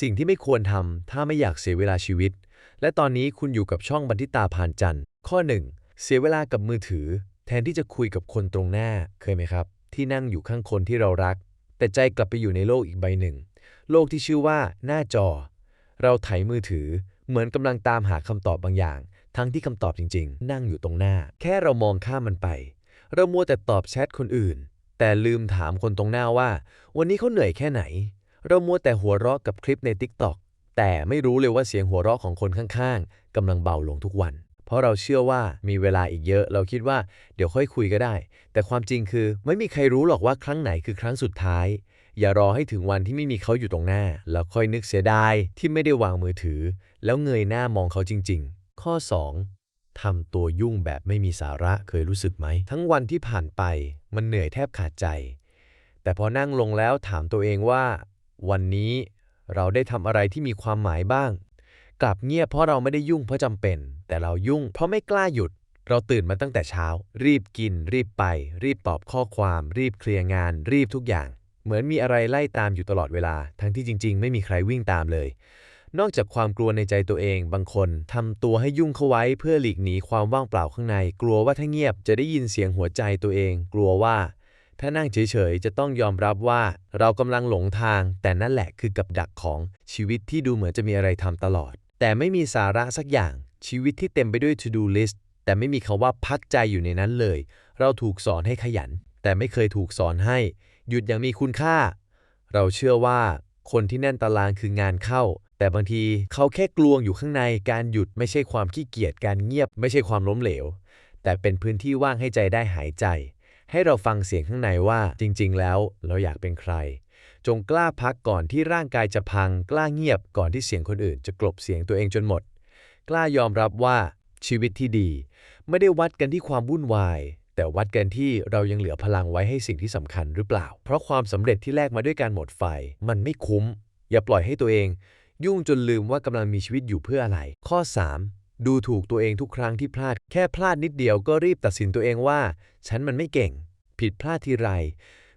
สิ่งที่ไม่ควรทำถ้าไม่อยากเสียเวลาชีวิต และตอนนี้คุณอยู่กับช่องบันทิตาผ่านจันทร์ ข้อ 1 เสียเวลากับมือถือ แทนที่จะคุยกับคนตรงหน้าเคยไหมครับ ที่นั่งอยู่ข้างคนที่เรารัก แต่ใจกลับไปอยู่ในโลกอีกใบหนึ่ง โลกที่ชื่อว่าหน้าจอ เราไถมือถือ เหมือนกำลังตามหาคำตอบบางอย่าง ทั้งที่คำตอบจริง ๆ นั่งอยู่ตรงหน้า แค่เรามองข้ามมันไป เรามัวแต่ตอบแชทคนอื่น แต่ลืมถามคนตรงหน้าว่า วันนี้เขาเหนื่อยแค่ไหน เรามัวแต่หัวเราะกับคลิปใน TikTok แต่ไม่รู้เลยว่าเสียงหัวเราะของคนข้างๆกำลังเบาลงทุกวัน เพราะเราเชื่อว่ามีเวลาอีกเยอะ เราคิดว่าเดี๋ยวค่อยคุยก็ได้ แต่ความจริงคือไม่มีใครรู้หรอกว่าครั้งไหนคือครั้งสุดท้าย อย่ารอให้ถึงวันที่ไม่มีเขาอยู่ตรงหน้า แล้วค่อยนึกเสียดายที่ไม่ได้วางมือถือ แล้วเงยหน้ามองเขาจริง ๆ ข้อ 2. ทำตัวยุ่งแบบไม่มีสาระเคยรู้สึกไหม ทั้งวันที่ผ่านไปมันเหนื่อยแทบขาดใจ แต่พอนั่งลงแล้วถามตัวเองว่า วันนี้เราได้ทำอะไรที่มีความหมายบ้าง กลับเงียบเพราะเราไม่ได้ยุ่งเพราะจำเป็น แต่เรายุ่งเพราะไม่กล้าหยุด เราตื่นมาตั้งแต่เช้า รีบกิน รีบไป รีบตอบข้อความ รีบเคลียร์งาน รีบทุกอย่าง เหมือนมีอะไรไล่ตามอยู่ตลอดเวลา ทั้งที่จริง ๆ ไม่มีใครวิ่งตามเลย นอกจากความกลัวในใจตัวเอง บางคนทำตัวให้ยุ่งเข้าไว้เพื่อหลีกหนีความว่างเปล่าข้างใน กลัวว่าถ้าเงียบจะได้ยินเสียงหัวใจตัวเอง กลัวว่า ถ้านั่งเฉยๆ จะต้องยอมรับว่าเรากำลังหลงทาง แต่นั่นแหละคือกับดักของชีวิตที่ดูเหมือนจะมีอะไรทำตลอด แต่ไม่มีสาระสักอย่าง ชีวิตที่เต็มไปด้วย to do list แต่ไม่มีคำว่าพักใจอยู่ในนั้นเลย เราถูกสอนให้ขยัน แต่ไม่เคยถูกสอนให้ หยุดอย่างมีคุณค่า เราเชื่อว่าคนที่แน่นตารางคืองานเข้า แต่บางทีเขาแค่กลวงอยู่ข้างในการหยุดไม่ใช่ความขี้เกียจการเงียบ ไม่ใช่ความล้มเหลว แต่เป็นพื้นที่ว่างให้ใจได้หายใจ ให้เราฟังเสียงข้างในว่าจริง ๆ แล้วเราอยากเป็นใคร จงกล้าพักก่อนที่ร่างกายจะพัง กล้าเงียบก่อนที่เสียงคนอื่น จะกลบเสียงตัวเองจนหมด กล้ายอมรับว่าชีวิตที่ดี ไม่ได้วัดกันที่ความวุ่นวาย แต่วัดกันที่เรายังเหลือพลังไว้ให้สิ่งที่สำคัญหรือเปล่า เพราะความสำเร็จที่แลกมาด้วยการหมดไฟ มันไม่คุ้ม อย่าปล่อยให้ตัวเอง ยุ่งจนลืมว่ากำลังมีชีวิตอยู่เพื่ออะไร ข้อ 3. ดูถูกตัวเองทุกครั้งที่พลาด แค่พลาดนิดเดียวก็รีบตัดสินตัวเองว่า ฉันมันไม่เก่ง ผิดพลาดทีไร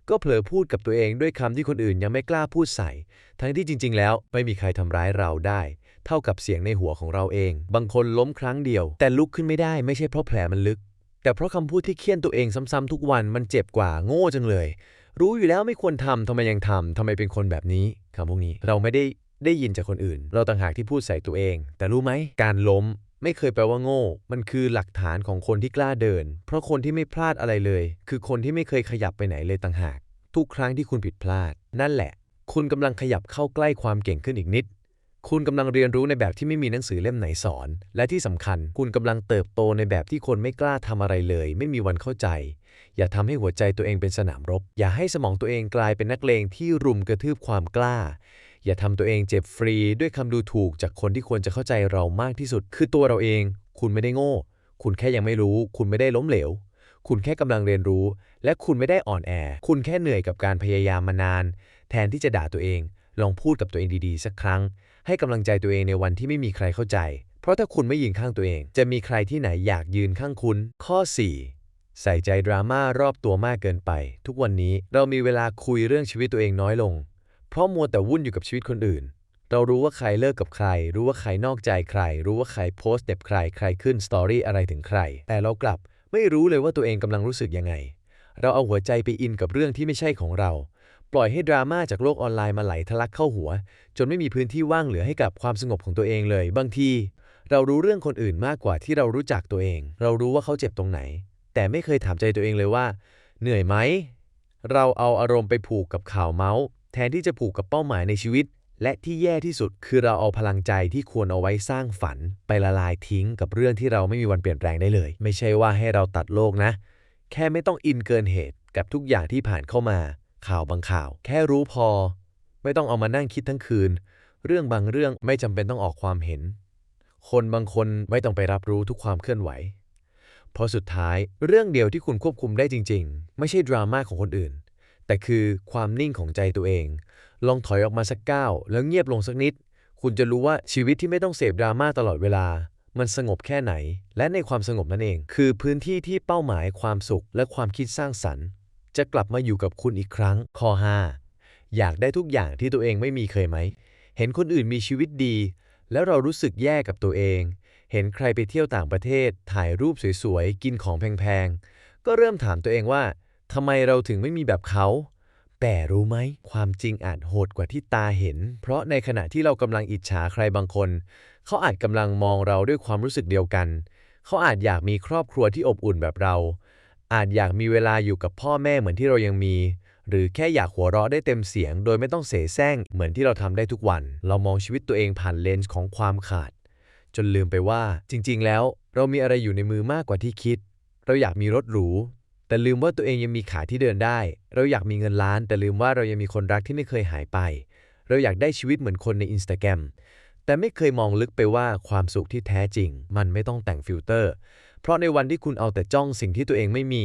ก็เผลอพูดกับตัวเองด้วยคำที่คนอื่นยังไม่กล้าพูดใส่ ทั้งที่จริง ๆ แล้วไม่มีใครทำร้ายเราได้ เท่ากับเสียงในหัวของเราเอง บางคนล้มครั้งเดียว แต่ลุกขึ้นไม่ได้ไม่ใช่เพราะแผลมันลึก แต่เพราะคำพูดที่เคี่ยนตัวเองซ้ำๆทุกวันมันเจ็บกว่าโง่จังเลย รู้อยู่แล้วไม่ควรทำทำไมยังทำทำไมเป็นคนแบบนี้คำพวกนี้เราไม่ได้ได้ยินจากคนอื่น เราต่างหากที่พูดใส่ตัวเอง แต่รู้ไหมการล้ม ไม่เคยแปลว่าโง่ มันคือหลักฐานของคนที่กล้าเดิน เพราะคนที่ไม่พลาดอะไรเลย คือคนที่ไม่เคยขยับไปไหนเลยต่างหาก ทุกครั้งที่คุณผิดพลาด นั่นแหละ คุณกำลังขยับเข้าใกล้ความเก่งขึ้นอีกนิด คุณกำลังเรียนรู้ในแบบที่ไม่มีหนังสือเล่มไหนสอน และที่สำคัญ คุณกำลังเติบโตในแบบที่คนไม่กล้าทำอะไรเลย ไม่มีวันเข้าใจ อย่าทำให้หัวใจตัวเองเป็นสนามรบ อย่าให้สมองตัวเองกลายเป็นนักเลงที่รุมกระทืบความกล้า อย่าทำตัวเองเจ็บฟรีด้วยคำดูถูกจากคนที่ควรจะเข้าใจเรามากที่สุด คือตัวเราเอง คุณไม่ได้โง่ คุณแค่ยังไม่รู้ คุณไม่ได้ล้มเหลว คุณแค่กำลังเรียนรู้ และคุณไม่ได้อ่อนแอ คุณแค่เหนื่อยกับการพยายามมานาน แทนที่จะด่าตัวเอง ลองพูดกับตัวเองดีๆ สักครั้ง ให้กำลังใจตัวเองในวันที่ไม่มีใครเข้าใจ เพราะถ้าคุณไม่ยืนข้างตัวเอง จะมีใครที่ไหนอยากยืนข้างคุณ ข้อ 4ใส่ใจดราม่ารอบตัวมากเกินไป ทุกวันนี้เรามีเวลาคุยเรื่องชีวิตตัวเองน้อยลง เพราะมัวแต่วุ่นอยู่กับชีวิตคนอื่น เรารู้ว่าใครเลิกกับใคร รู้ว่าใครนอกใจใคร รู้ว่าใครโพสต์เด็บใคร ใครขึ้นสตอรี่อะไรถึงใคร แต่เรากลับไม่รู้เลยว่าตัวเองกำลังรู้สึกยังไง เราเอาหัวใจไปอินกับเรื่องที่ไม่ใช่ของเรา ปล่อยให้ดราม่าจากโลกออนไลน์มาไหลทะลักเข้าหัว จนไม่มีพื้นที่ว่างเหลือให้กับความสงบของตัวเองเลย บางที เรารู้เรื่องคนอื่นมากกว่าที่เรารู้จักตัวเอง เรารู้ว่าเขาเจ็บตรงไหน แต่ไม่เคยถามใจตัวเองเลยว่า เหนื่อยไหม เราเอาอารมณ์ไปผูกกับข่าวเมาส์ แทนที่จะผูกกับเป้าหมายในชีวิต และที่แย่ที่สุดคือเราเอาพลังใจที่ควรเอาไว้สร้างฝัน ไปละลายทิ้งกับเรื่องที่เราไม่มีวันเปลี่ยนแปลงได้เลย ไม่ใช่ว่าให้เราตัดโลกนะ แค่ไม่ต้องอินเกินเหตุกับทุกอย่างที่ผ่านเข้ามา ข่าวบางข่าว แค่รู้พอ ไม่ต้องเอามานั่งคิดทั้งคืน เรื่องบางเรื่องไม่จำเป็นต้องออกความเห็น คนบางคนไม่ต้องไปรับรู้ทุกความเคลื่อนไหวเพราะสุดท้ายเรื่องเดียวที่คุณควบคุมได้จริง ๆ ไม่ใช่ดราม่าของคนอื่น แต่คือความนิ่งของใจตัวเอง ลองถอยออกมาสักก้าวแล้วเงียบลงสักนิด คุณจะรู้ว่าชีวิตที่ไม่ต้องเสพดราม่าตลอดเวลา มันสงบแค่ไหน และในความสงบนั่นเอง คือพื้นที่ที่เป้าหมายความสุขและความคิดสร้างสรรค์ จะกลับมาอยู่กับคุณอีกครั้งข้อ5อยากได้ทุกอย่างที่ตัวเองไม่มีเคยไหม เห็นคนอื่นมีชีวิตดี แล้วเรารู้สึกแย่กับตัวเอง เห็นใครไปเที่ยวต่างประเทศ ถ่ายรูปสวยๆกินของแพงๆก็เริ่มถามตัวเองว่า ทำไมเราถึงไม่มีแบบเขา แต่รู้ไหม ความจริงอาจโหดกว่าที่ตาเห็น เพราะในขณะที่เรากำลังอิจฉาใครบางคน เขาอาจกำลังมองเราด้วยความรู้สึกเดียวกัน เขาอาจอยากมีครอบครัวที่อบอุ่นแบบเรา อาจอยากมีเวลาอยู่กับพ่อแม่เหมือนที่เรายังมี หรือแค่อยากหัวเราะได้เต็มเสียง โดยไม่ต้องเสแสร้งเหมือนที่เราทำได้ทุกวัน เรามองชีวิตตัวเองผ่านเลนส์ของความขาด จนลืมไปว่า จริง ๆ แล้ว เรามีอะไรอยู่ในมือมากกว่าที่คิด เราอยากมีรถหรู แต่ลืมว่าตัวเองยังมีขาที่เดินได้ เราอยากมีเงินล้าน แต่ลืมว่าเรายังมีคนรักที่ไม่เคยหายไป เราอยากได้ชีวิตเหมือนคนในอินสตาแกรมแต่ไม่เคยมองลึกไปว่าความสุขที่แท้จริง มันไม่ต้องแต่งฟิลเตอร์ เพราะในวันที่คุณเอาแต่จ้องสิ่งที่ตัวเองไม่มี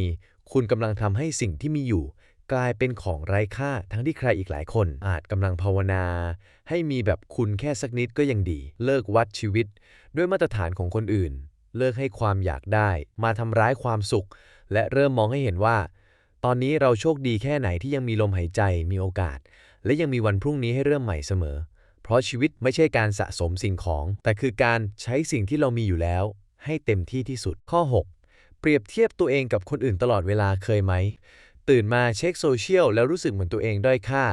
คุณกำลังทำให้สิ่งที่มีอยู่ กลายเป็นของไร้ค่า ทั้งที่ใครอีกหลายคน อาจกำลังภาวนา ให้มีแบบคุณแค่สักนิดก็ยังดี เลิกวัดชีวิต ด้วยมาตรฐานของคนอื่น เลิกให้ความอยากได้ มาทำร้ายความสุข และเริ่มมองให้เห็นว่า ตอนนี้เราโชคดีแค่ไหนที่ยังมีลมหายใจมีโอกาส และยังมีวันพรุ่งนี้ให้เริ่มใหม่เสมอ เพราะชีวิตไม่ใช่การสะสมสิ่งของ แต่คือการใช้สิ่งที่เรามีอยู่แล้ว ให้เต็มที่ที่สุดข้อ 6 เปรียบเทียบตัวเองกับคนอื่นตลอดเวลาเคยไหม ตื่นมาเช็คโซเชียลแล้วรู้สึกเหมือนตัวเองด้อยค่า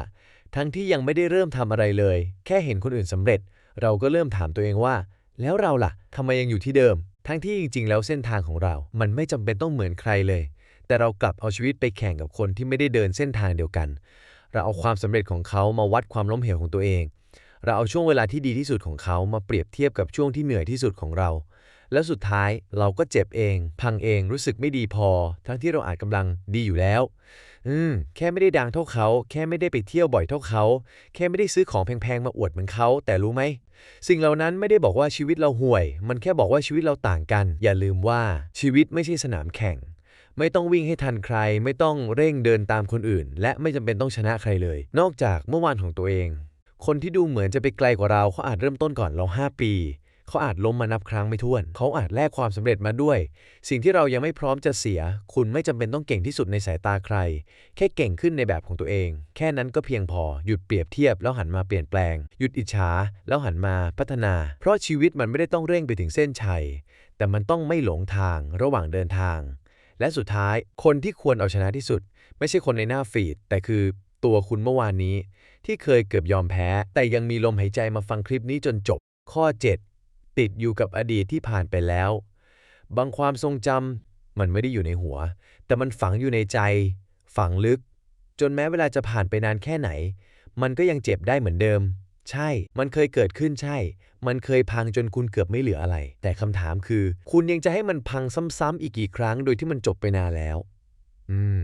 ทั้งที่ยังไม่ได้เริ่มทำอะไรเลย แค่เห็นคนอื่นสำเร็จ เราก็เริ่มถามตัวเองว่า แล้วเราล่ะทำไมยังอยู่ที่เดิม ทั้งที่จริงๆ แล้วเส้นทางของเรา มันไม่จำเป็นต้องเหมือนใครเลย แต่เรากลับเอาชีวิตไปแข่งกับคนที่ไม่ได้เดินเส้นทางเดียวกัน เราเอาความสำเร็จของเขามาวัดความล้มเหลวของตัวเอง เราเอาช่วงเวลาที่ดีที่สุดของเขามาเปรียบเทียบกับช่วงที่เหนื่อยที่สุดของเรา แล้วสุดท้ายเราก็เจ็บเอง พังเองรู้สึกไม่ดีพอ ทั้งที่เราอาจกำลังดีอยู่แล้ว อืม แค่ไม่ได้ดังเท่าเขา แค่ไม่ได้ไปเที่ยวบ่อยเท่าเขา แค่ไม่ได้ซื้อของแพงๆมาอวดเหมือนเขา แต่รู้ไหม สิ่งเหล่านั้นไม่ได้บอกว่าชีวิตเราห่วย มันแค่บอกว่าชีวิตเราต่างกัน อย่าลืมว่าชีวิตไม่ใช่สนามแข่ง ไม่ต้องวิ่งให้ทันใคร ไม่ต้องเร่งเดินตามคนอื่น และไม่จำเป็นต้องชนะใครเลย นอกจากเมื่อวานของตัวเอง คนที่ดูเหมือนจะไปไกลกว่าเราเขาอาจเริ่มต้นก่อนเรา 5 ปี เขาอาจล้มมานับครั้งไม่ถ้วน เขาอาจแลกความสำเร็จมาด้วย สิ่งที่เรายังไม่พร้อมจะเสีย คุณไม่จำเป็นต้องเก่งที่สุดในสายตาใคร แค่เก่งขึ้นในแบบของตัวเอง แค่นั้นก็เพียงพอ หยุดเปรียบเทียบแล้วหันมาเปลี่ยนแปลง หยุดอิจฉาแล้วหันมาพัฒนา เพราะชีวิตมันไม่ได้ต้องเร่งไปถึงเส้นชัย แต่มันต้องไม่หลงทางระหว่างเดินทาง และสุดท้ายคนที่ควรเอาชนะที่สุด ไม่ใช่คนในหน้าฟีดแต่คือตัวคุณเมื่อวานนี้ ที่เคยเกือบยอมแพ้ แต่ยังมีลมหายใจมาฟังคลิปนี้จนจบ ข้อ 7 ติดอยู่กับอดีตที่ผ่านไปแล้ว บางความทรงจำมันไม่ได้อยู่ในหัว แต่มันฝังอยู่ในใจ ฝังลึก จนแม้เวลาจะผ่านไปนานแค่ไหน มันก็ยังเจ็บได้เหมือนเดิม ใช่ มันเคยเกิดขึ้นใช่ มันเคยพังจนคุณเกือบไม่เหลืออะไร แต่คำถามคือ คุณยังจะให้มันพังซ้ำๆอีกกี่ครั้ง โดยที่มันจบไปนานแล้ว อืม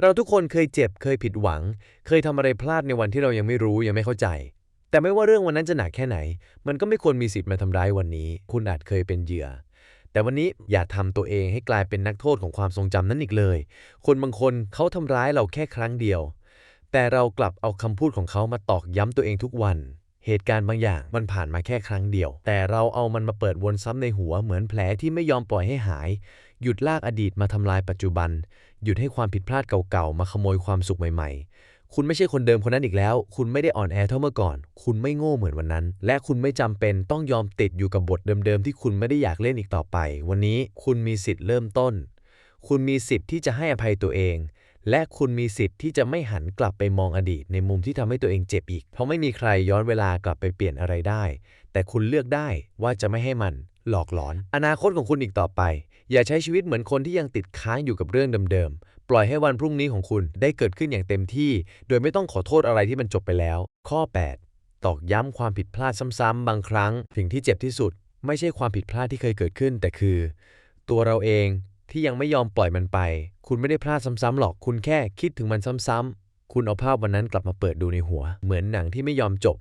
เราทุกคนเคยเจ็บเคยผิดหวัง เคยทำอะไรพลาดในวันที่เรายังไม่รู้ยังไม่เข้าใจ แต่ไม่ว่าเรื่องวันนั้นจะหนักแค่ไหน มันก็ไม่ควรมีสิทธิ์มาทำร้ายวันนี้ คุณอาจเคยเป็นเหยื่อ แต่วันนี้อย่าทำตัวเองให้กลายเป็นนักโทษของความทรงจำนั้นอีกเลย คนบางคนเขาทำร้ายเราแค่ครั้งเดียว แต่เรากลับเอาคำพูดของเขามาตอกย้ำตัวเองทุกวัน เหตุการณ์บางอย่างมันผ่านมาแค่ครั้งเดียว แต่เราเอามันมาเปิดวนซ้ำในหัวเหมือนแผลที่ไม่ยอมปล่อยให้หาย หยุดลากอดีตมาทำลายปัจจุบัน หยุดให้ความผิดพลาดเก่าๆมาขโมยความสุขใหม่ๆ คุณไม่ใช่คนเดิมคนนั้นอีกแล้ว คุณไม่ได้อ่อนแอเท่าเมื่อก่อน คุณไม่โง่เหมือนวันนั้น และคุณไม่จำเป็นต้องยอมติดอยู่กับบทเดิมๆที่คุณไม่ได้อยากเล่นอีกต่อไป วันนี้คุณมีสิทธิ์เริ่มต้น คุณมีสิทธิ์ที่จะให้อภัยตัวเอง และคุณมีสิทธิ์ที่จะไม่หันกลับไปมองอดีต ในมุมที่ทำให้ตัวเองเจ็บอีก เพราะไม่มีใครย้อนเวลากลับไปเปลี่ยนอะไรได้ แต่คุณเลือกได้ว่าจะไม่ให้มันหลอกหลอน อนาคตของคุณอีกต่อไป อย่าใช้ชีวิตเหมือนคนที่ยังติดค้างอยู่กับเรื่องเดิมๆ ปล่อยให้วันพรุ่งนี้ของคุณได้เกิดขึ้นอย่างเต็มที่ โดยไม่ต้องขอโทษอะไรที่มันจบไปแล้ว ข้อ 8 ตอกย้ำความผิดพลาดซ้ำๆบางครั้งสิ่งที่เจ็บที่สุด ไม่ใช่ความผิดพลาดที่เคยเกิดขึ้น แต่คือ ตัวเราเองที่ยังไม่ยอมปล่อยมันไป คุณไม่ได้พลาดซ้ำๆหรอก คุณแค่คิดถึงมันซ้ำๆคุณเอาภาพวันนั้นกลับมาเปิดดูในหัว เหมือนหนังที่ไม่ยอมจบ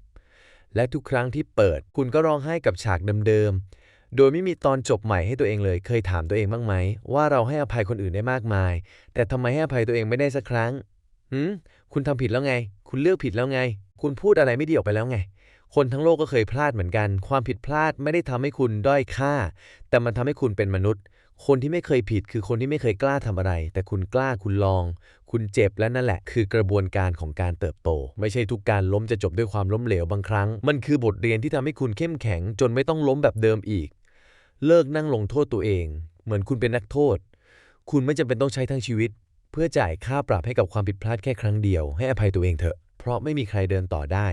และทุกครั้งที่เปิด คุณก็ร้องไห้กับฉากเดิมๆ โดยไม่มีตอนจบใหม่ให้ตัวเองเลย เคยถามตัวเองบ้างไหม ว่าเราให้อภัยคนอื่นได้มากมาย แต่ทำไมให้อภัยตัวเองไม่ได้สักครั้งหืมคุณทำผิดแล้วไง คุณเลือกผิดแล้วไง คุณพูดอะไรไม่ดีออกไปแล้วไง คนทั้งโลกก็เคยพลาดเหมือนกัน ความผิดพลาดไม่ได้ทำให้คุณด้อยค่า แต่มันทำให้คุณเป็นมนุษย์ คนที่ไม่เคยผิดคือคนที่ไม่เคยกล้าทำอะไร แต่คุณกล้าคุณลอง คุณเจ็บและนั่นแหละ คือกระบวนการของการเติบโต ไม่ใช่ทุกการล้มจะจบด้วยความล้มเหลวบางครั้ง มันคือบทเรียนที่ทำให้คุณเข้มแข็ง จนไม่ต้องล้มแบบเดิมอีก เลิกนั่งลงโทษตัวเอง เหมือนคุณเป็นนักโทษ คุณไม่จำเป็นต้องใช้ทั้งชีวิต เพื่อจ่ายค่าปรับให้กับความผิดพลาดแค่ครั้งเดียว ให้อภัยตัวเองเถอะ เพราะไม่มีใครเดินต่อได้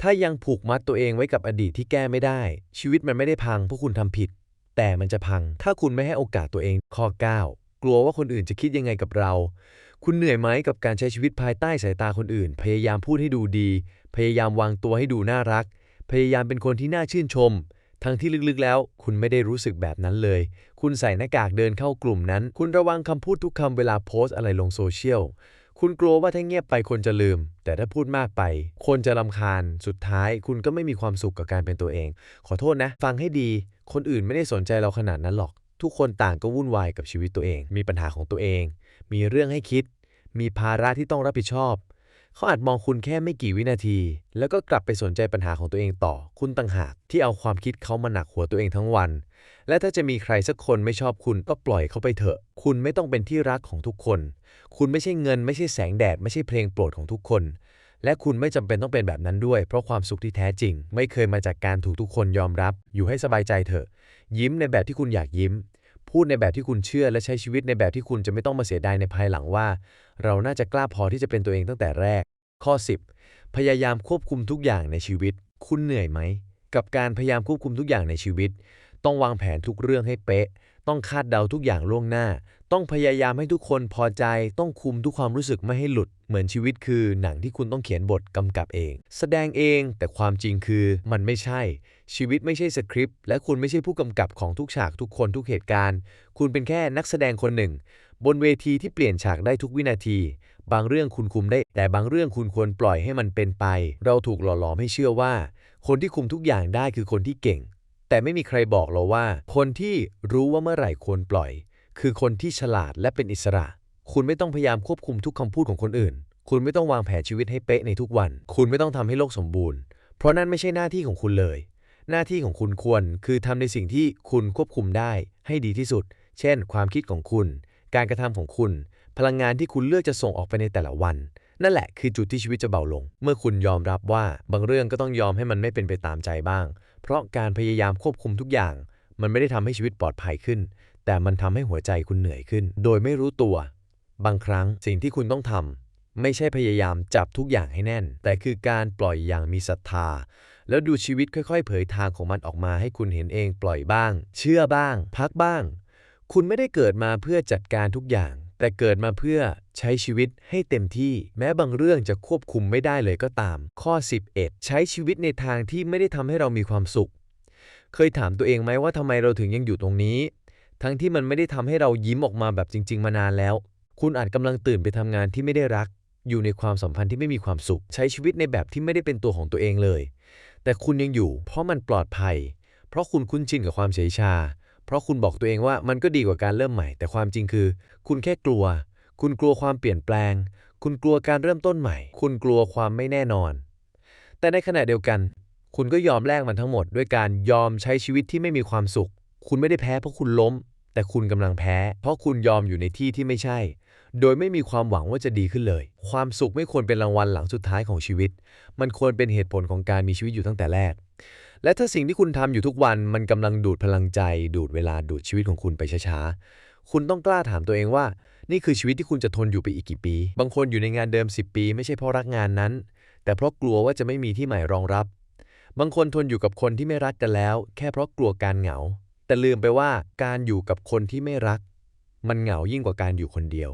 ถ้ายังผูกมัดตัวเองไว้กับอดีตที่แก้ไม่ได้ ชีวิตมันไม่ได้พังเพราะคุณทำผิด แต่มันจะพัง ถ้าคุณไม่ให้โอกาสตัวเองข้อ 9 กลัวว่าคนอื่นจะคิดยังไงกับเรา คุณเหนื่อยไหมกับการใช้ชีวิตภายใต้สายตาคนอื่น พยายามพูดให้ดูดี พยายามวางตัวให้ดูน่ารัก พยายามเป็นคนที่น่าชื่นชม ทั้งที่ลึกๆแล้ว คุณไม่ได้รู้สึกแบบนั้นเลย คุณใส่หน้ากากเดินเข้ากลุ่มนั้น คุณระวังคำพูดทุกคำเวลาโพสต์อะไรลงโซเชียล คุณกลัวว่าถ้าเงียบไปคนจะลืม แต่ถ้าพูดมากไป คนจะรำคาญ สุดท้าย คุณก็ไม่มีความสุขกับการเป็นตัวเอง ขอโทษนะ ฟังให้ดี คนอื่นไม่ได้สนใจเราขนาดนั้นหรอก ทุกคนต่างก็วุ่นวายกับชีวิตตัวเอง มีปัญหาของตัวเอง มีเรื่องให้คิด มีภาระที่ต้องรับผิดชอบ เขาอาจมองคุณแค่ไม่กี่วินาที แล้วก็กลับไปสนใจปัญหาของตัวเองต่อ คุณต่างหากที่เอาความคิดเขามาหนักหัวตัวเองทั้งวัน และถ้าจะมีใครสักคนไม่ชอบคุณก็ปล่อยเขาไปเถอะ คุณไม่ต้องเป็นที่รักของทุกคน คุณไม่ใช่เงิน ไม่ใช่แสงแดด ไม่ใช่เพลงโปรดของทุกคน และคุณไม่จำเป็นต้องเป็นแบบนั้นด้วย เพราะความสุขที่แท้จริง ไม่เคยมาจากการถูกทุกคนยอมรับ อยู่ให้สบายใจเถอะ ยิ้มในแบบที่คุณอยากยิ้ม พูดในแบบที่คุณเชื่อและใช้ชีวิตในแบบที่คุณจะไม่ต้องมาเสียดายในภายหลังว่า เราน่าจะกล้าพอที่จะเป็นตัวเองตั้งแต่แรก ข้อ 10 พยายามควบคุมทุกอย่างในชีวิต คุณเหนื่อยไหม กับการพยายามควบคุมทุกอย่างในชีวิต ต้องวางแผนทุกเรื่องให้เป๊ะ ต้องคาดเดาทุกอย่างล่วงหน้า ต้องพยายามให้ทุกคนพอใจ ต้องคุมทุกความรู้สึกไม่ให้หลุด เหมือนชีวิตคือ หนังที่คุณต้องเขียนบทกำกับเอง แสดงเองแต่ความจริงคือมันไม่ใช่ ชีวิตไม่ใช่สคริปต์และคุณไม่ใช่ผู้กำกับของทุกฉากทุกคนทุกเหตุการณ์ คุณเป็นแค่นักแสดงคนหนึ่ง บนเวทีที่เปลี่ยนฉากได้ทุกวินาที บางเรื่องคุณคุมได้ แต่บางเรื่องคุณควรปล่อยให้มันเป็นไป เราถูกหล่อหลอมให้เชื่อว่า คนที่คุมทุกอย่างได้คือคนที่เก่ง แต่ไม่มีใครบอกเราว่า คนที่รู้ว่าเมื่อไหร่ควรปล่อย คือคนที่ฉลาดและเป็นอิสระ คุณไม่ต้องพยายามควบคุมทุกคำพูดของคนอื่น คุณไม่ต้องวางแผนชีวิตให้เป๊ะในทุกวัน คุณไม่ต้องทำให้โลกสมบูรณ์ เพราะนั่นไม่ใช่หน้าที่ของคุณเลย หน้าที่ของคุณควรคือทำในสิ่งที่คุณควบคุมได้ให้ดีที่สุด เช่น ความคิดของคุณ การกระทำของคุณ พลังงานที่คุณเลือกจะส่งออกไปในแต่ละวัน นั่นแหละคือจุดที่ชีวิตจะเบาลง เมื่อคุณยอมรับว่าบางเรื่องก็ต้องยอมให้มันไม่เป็นไปตามใจบ้าง เพราะการพยายามควบคุมทุกอย่าง มันไม่ได้ทำให้ชีวิตปลอดภัยขึ้น แต่มันทำให้หัวใจคุณเหนื่อยขึ้น โดยไม่รู้ตัว บางครั้งสิ่งที่คุณต้องทำไม่ใช่พยายามจับทุกอย่างให้แน่น แต่คือการปล่อยอย่างมีศรัทธา แล้วดูชีวิตค่อยๆ เผยทางของมันออกมาให้คุณเห็นเองปล่อยบ้าง เชื่อบ้าง พักบ้าง คุณไม่ได้เกิดมาเพื่อจัดการทุกอย่าง แต่เกิดมาเพื่อใช้ชีวิตให้เต็มที่ แม้บางเรื่องจะควบคุมไม่ได้เลยก็ตาม ข้อ 11 ใช้ชีวิตในทางที่ไม่ได้ทำให้เรามีความสุข เคยถามตัวเองไหมว่าทำไมเราถึงยังอยู่ตรงนี้ ทั้งที่มันไม่ได้ทำให้เรายิ้มออกมาแบบจริง ๆ มานานแล้ว คุณอาจกำลังตื่นไปทำงานที่ไม่ได้รักอยู่ในความสัมพันธ์ที่ไม่มีความสุข ใช้ชีวิตในแบบที่ไม่ได้เป็นตัวของตัวเองเลย แต่คุณยังอยู่ เพราะมันปลอดภัย เพราะคุณคุ้นชินกับความเฉยชา เพราะคุณบอกตัวเองว่ามันก็ดีกว่าการเริ่มใหม่ แต่ความจริงคือ คุณแค่กลัว คุณกลัวความเปลี่ยนแปลง คุณกลัวการเริ่มต้นใหม่ คุณกลัวความไม่แน่นอน แต่ในขณะเดียวกัน คุณก็ยอมแลกมันทั้งหมด ด้วยการยอมใช้ชีวิตที่ไม่มีความสุข คุณไม่ได้แพ้เพราะคุณล้ม แต่คุณกำลังแพ้ เพราะคุณยอมอยู่ในที่ที่ไม่ใช่ โดยไม่มีความหวังว่าจะดีขึ้นเลย ความสุขไม่ควรเป็นรางวัลหลังสุดท้ายของชีวิต มันควรเป็นเหตุผลของการมีชีวิตอยู่ตั้งแต่แรก และถ้าสิ่งที่คุณทำอยู่ทุกวันมันกำลังดูดพลังใจ ดูดเวลาดูดชีวิตของคุณไปช้าๆ คุณต้องกล้าถามตัวเองว่า นี่คือชีวิตที่คุณจะทนอยู่ไปอีกกี่ปี บางคนอยู่ในงานเดิม 10 ปี ไม่ใช่เพราะรักงานนั้น แต่เพราะกลัวว่าจะไม่มีที่ใหม่รองรับ บางคนทนอยู่กับคนที่ไม่รักกันแล้ว แค่เพราะกลัวการเหงา แต่ลืมไปว่าการอยู่กับคนที่ไม่รัก มันเหงายิ่งกว่าการอยู่คนเดียว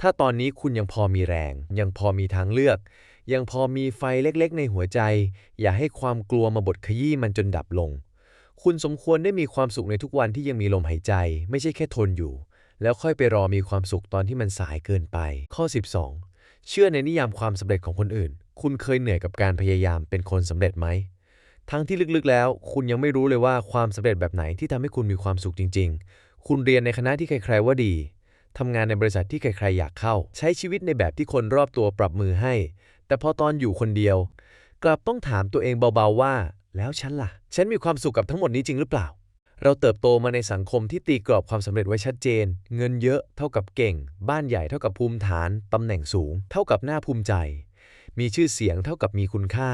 ถ้าตอนนี้คุณยังพอมีแรง ยังพอมีทางเลือก ยังพอมีไฟเล็กๆ ในหัวใจ อย่าให้ความกลัวมาบดขยี้มันจนดับลง คุณสมควรได้มีความสุขในทุกวันที่ยังมีลมหายใจ ไม่ใช่แค่ทนอยู่ แล้วค่อยไปรอมีความสุขตอนที่มันสายเกินไป ข้อ 12 เชื่อในนิยามความสำเร็จของคนอื่น คุณเคยเหนื่อยกับการพยายามเป็นคนสำเร็จไหมทั้งที่ลึกๆแล้ว คุณยังไม่รู้เลยว่าความสำเร็จแบบไหนที่ทำให้คุณมีความสุขจริง ๆ คุณเรียนในคณะที่ใครๆว่าดี ทำงานในบริษัทที่ใครๆอยากเข้า ใช้ชีวิตในแบบที่คนรอบตัวปรับมือให้ แต่พอตอนอยู่คนเดียว กลับต้องถามตัวเองเบาๆว่า แล้วฉันล่ะ ฉันมีความสุขกับทั้งหมดนี้จริงหรือเปล่า เราเติบโตมาในสังคมที่ตีกรอบความสำเร็จไว้ชัดเจน เงินเยอะเท่ากับเก่ง บ้านใหญ่เท่ากับภูมิฐานตำแหน่งสูง เท่ากับหน่าภูมิใจ มีชื่อเสียงเท่ากับมีคุณค่า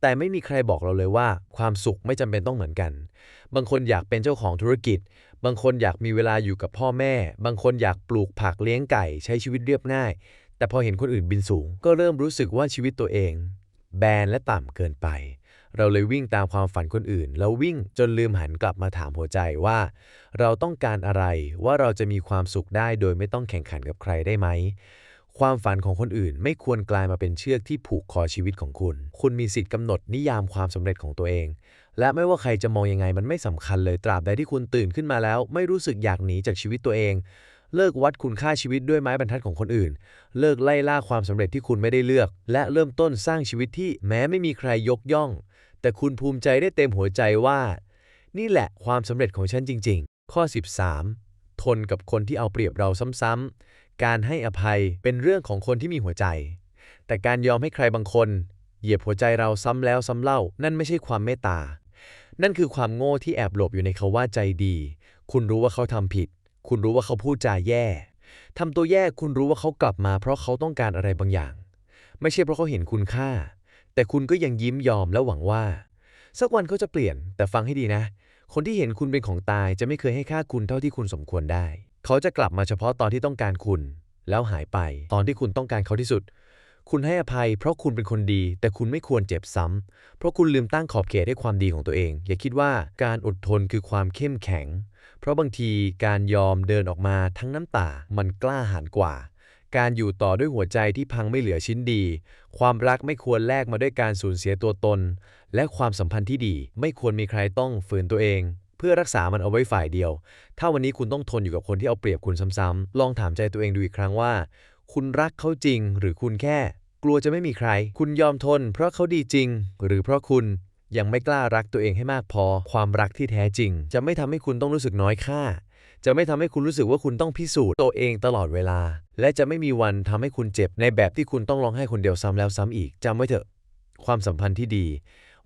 แต่ไม่มีใครบอกเราเลยว่า ความสุขไม่จำเป็นต้องเหมือนกัน บางคนอยากเป็นเจ้าของธุรกิจ บางคนอยากมีเวลาอยู่กับพ่อแม่ บางคนอยากปลูกผักเลี้ยงไก่ใช้ชีวิตเรียบง่าย แต่พอเห็นคนอื่นบินสูง ก็เริ่มรู้สึกว่าชีวิตตัวเอง แบนและต่ำเกินไป เราเลยวิ่งตามความฝันคนอื่น แล้ววิ่งจนลืมหันกลับมาถามหัวใจว่า เราต้องการอะไรว่าเราจะมีความสุขได้โดยไม่ต้องแข่งขันกับใครได้ไหมความฝันของคนอื่นไม่ควรกลายมาเป็นเชือกที่ผูกคอชีวิตของคุณ คุณมีสิทธิ์กำหนดนิยามความสำเร็จของตัวเอง และไม่ว่าใครจะมองยังไงมันไม่สำคัญเลยตราบใดที่คุณตื่นขึ้นมาแล้ว ไม่รู้สึกอยากหนีจากชีวิตตัวเอง เลิกวัดคุณค่าชีวิตด้วยไม้บรรทัดของคนอื่น เลิกไล่ล่าความสำเร็จที่คุณไม่ได้เลือก และเริ่มต้นสร้างชีวิตที่แม้ไม่มีใครยกย่อง แต่คุณภูมิใจได้เต็มหัวใจว่า นี่แหละความสำเร็จของฉันจริง ๆ ข้อ 13 ทนกับคนที่เอาเปรียบเราซ้ำๆการให้อภัยเป็นเรื่องของคนที่มีหัวใจ แต่การยอมให้ใครบางคน เหยียบหัวใจเราซ้ำแล้วซ้ำเล่า นั่นไม่ใช่ความเมตตา นั่นคือความโง่ที่แอบหลบอยู่ในคาว่าใจดี คุณรู้ว่าเขาทำผิด คุณรู้ว่าเขาพูดจาแย่ ทำตัวแย่คุณรู้ว่าเขากลับมา เพราะเขาต้องการอะไรบางอย่าง ไม่ใช่เพราะเขาเห็นคุณค่า แต่คุณก็ยังยิ้มยอมและหวังว่า สักวันเขาจะเปลี่ยน แต่ฟังให้ดีนะ คนที่เห็นคุณเป็นของตายจะไม่เคยให้ค่าคุณเท่าที่คุณสมควรได้ เขาจะกลับมาเฉพาะตอนที่ต้องการคุณ แล้วหายไปตอนที่คุณต้องการเขาที่สุด คุณให้อภัยเพราะคุณเป็นคนดี แต่คุณไม่ควรเจ็บซ้ำเพราะคุณลืมตั้งขอบเขตให้ความดีของตัวเอง อย่าคิดว่าการอดทนคือความเข้มแข็ง เพราะบางทีการยอมเดินออกมาทั้งน้ำตา มันกล้าหาญกว่า การอยู่ต่อด้วยหัวใจที่พังไม่เหลือชิ้นดี ความรักไม่ควรแลกมาด้วยการสูญเสียตัวตน และความสัมพันธ์ที่ดี ไม่ควรมีใครต้องฝืนตัวเองเพื่อรักษามันเอาไว้ฝ่ายเดียว ถ้าวันนี้คุณต้องทนอยู่กับคนที่เอาเปรียบคุณซ้ำๆ ลองถามใจตัวเองดูอีกครั้งว่า คุณรักเขาจริง หรือคุณแค่ กลัวจะไม่มีใคร คุณยอมทน เพราะเขาดีจริง หรือเพราะคุณยังไม่กล้ารักตัวเองให้มากพอ ความรักที่แท้จริง จะไม่ทำให้คุณต้องรู้สึกน้อยค่า จะไม่ทำให้คุณรู้สึกว่าคุณต้องพิสูจน์ตัวเองตลอดเวลา และจะไม่มีวันทำให้คุณเจ็บในแบบที่คุณต้องร้องไห้คนเดียวซ้ำแล้วซ้ำอีกจำไว้เถอะ ความสัมพันธ์ที่ดี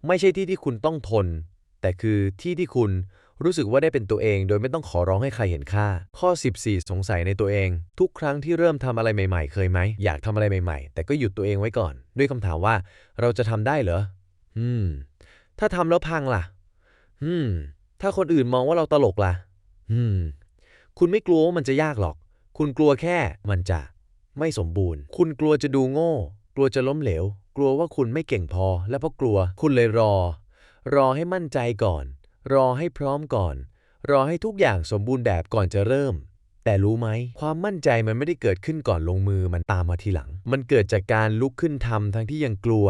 ไม่ใช่ที่ที่คุณต้องทน แต่คือที่ที่คุณ รู้สึกว่าได้เป็นตัวเอง โดยไม่ต้องขอร้องให้ใครเห็นค่า ข้อ 14 สงสัยในตัวเอง ทุกครั้งที่เริ่มทำอะไรใหม่ๆ เคยไหม อยากทำอะไรใหม่ๆ แต่ก็หยุดตัวเองไว้ก่อน ด้วยคำถามว่า เราจะทำได้เหรอ อืม ถ้าทำแล้วพังล่ะ อืม ถ้าคนอื่นมองว่าเราตลกล่ะ อืม คุณไม่กลัวว่ามันจะยากหรอก คุณกลัวแค่มันจะ ไม่สมบูรณ์ คุณกลัวจะดูโง่ กลัวจะล้มเหลว กลัวว่าคุณไม่เก่งพอ และเพราะกลัว คุณเลยรอ รอให้มั่นใจก่อน รอให้พร้อมก่อน รอให้ทุกอย่างสมบูรณ์แบบก่อนจะเริ่ม แต่รู้ไหม ความมั่นใจมันไม่ได้เกิดขึ้นก่อนลงมือมันตามมาทีหลัง มันเกิดจากการลุกขึ้นทำทั้งที่ยังกลัว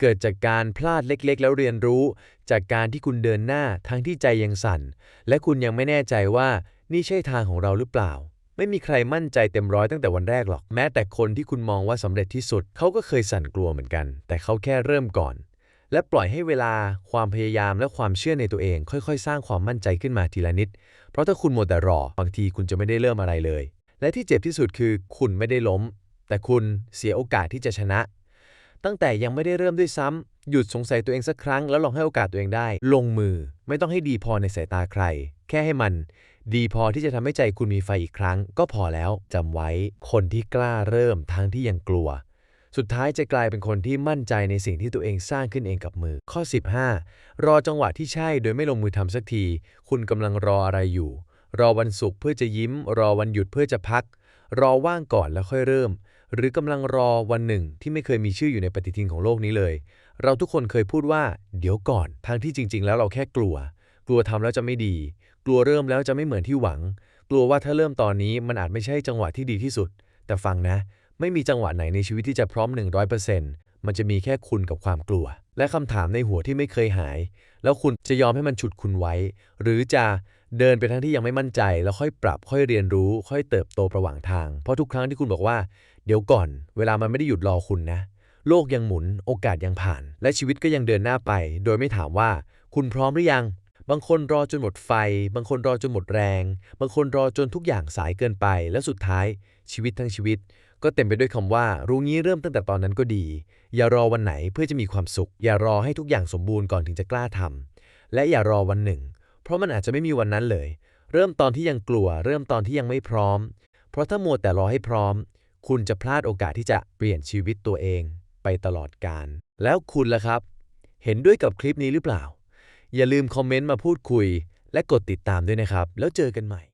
เกิดจากการพลาดเล็กๆ แล้วเรียนรู้ จากการที่คุณเดินหน้าทั้งที่ใจยังสั่น และคุณยังไม่แน่ใจว่านี่ใช่ทางของเราหรือเปล่าไม่มีใครมั่นใจเต็มร้อยตั้งแต่วันแรกหรอก แม้แต่คนที่คุณมองว่าสำเร็จที่สุด เขาก็เคยสั่นกลัวเหมือนกัน แต่เขาแค่เริ่มก่อน และปล่อยให้เวลาความพยายามและความเชื่อในตัวเอง ค่อยๆ สร้างความมั่นใจขึ้นมาทีละนิด เพราะถ้าคุณหมัวแต่รอ บางทีคุณจะไม่ได้เริ่มอะไรเลย และที่เจ็บที่สุดคือคุณไม่ได้ล้ม แต่คุณเสียโอกาสที่จะชนะ ตั้งแต่ยังไม่ได้เริ่มด้วยซ้ำหยุดสงสัยตัวเองสักครั้งแล้วลองให้โอกาสตัวเองได้ ลงมือไม่ต้องให้ดีพอในสายตาใคร แค่ให้มัน ดีพอที่จะทำให้ใจคุณมีไฟอีกครั้ง ก็พอแล้วจำไว้คนที่กล้าเริ่มทั้งที่ยังกลัว สุดท้ายจะกลายเป็นคนที่มั่นใจในสิ่งที่ตัวเองสร้างขึ้นเองกับมือ ข้อ 15 รอจังหวะที่ใช่โดยไม่ลงมือทำสักที คุณกำลังรออะไรอยู่ รอวันศุกร์เพื่อจะยิ้ม รอวันหยุดเพื่อจะพัก รอว่างก่อนแล้วค่อยเริ่ม หรือกำลังรอวันหนึ่งที่ไม่เคยมีชื่ออยู่ในปฏิทินของโลกนี้เลย เราทุกคนเคยพูดว่า เดี๋ยวก่อนทั้งที่จริง ๆ แล้วเราแค่กลัว กลัวทำแล้วจะไม่ดี กลัวเริ่มแล้วจะไม่เหมือนที่หวัง กลัวว่าถ้าเริ่มตอนนี้มันอาจไม่ใช่จังหวะที่ดีที่สุด แต่ฟังนะ ไม่มีจังหวะไหนในชีวิตที่จะพร้อม 100%มันจะมีแค่คุณกับความกลัว และคำถามในหัวที่ไม่เคยหาย แล้วคุณจะยอมให้มันฉุดคุณไว้ หรือจะเดินไปทั้งที่ยังไม่มั่นใจ แล้วค่อยปรับค่อยเรียนรู้ ค่อยเติบโตระหว่างทาง เพราะทุกครั้งที่คุณบอกว่า เดี๋ยวก่อน เวลามันไม่ได้หยุดรอคุณนะ โลกยังหมุน โอกาสยังผ่าน และชีวิตก็ยังเดินหน้าไป โดยไม่ถามว่า คุณพร้อมหรือยัง บางคนรอจนหมดไฟ บางคนรอจนหมดแรง บางคนรอจนทุกอย่างสายเกินไป และสุดท้ายชีวิตทั้งชีวิต ก็เต็มไปด้วยคำว่า รู้งี้เริ่มตั้งแต่ตอนนั้นก็ดี อย่ารอวันไหนเพื่อจะมีความสุข อย่ารอให้ทุกอย่างสมบูรณ์ก่อนถึงจะกล้าทำและอย่ารอวันหนึ่ง เพราะราะมันอาจจะไม่มีวันนั้นเลย เริ่มตอนที่ยังกลัว เริ่มตอนที่ยังไม่พร้อม เพราะถ้ามัวแต่รอให้พร้อม คุณจะพลาดโอกาสที่จะเปลี่ยนชีวิตตัวเอง ไปตลอดกาลแล้วคุณล่ะครับ เห็นด้วยกับคลิปนี้หรือเปล่า อย่าลืมคอมเมนต์มาพูดคุย และกดติดตามด้วยนะครับ แล้วเจอกันใหม่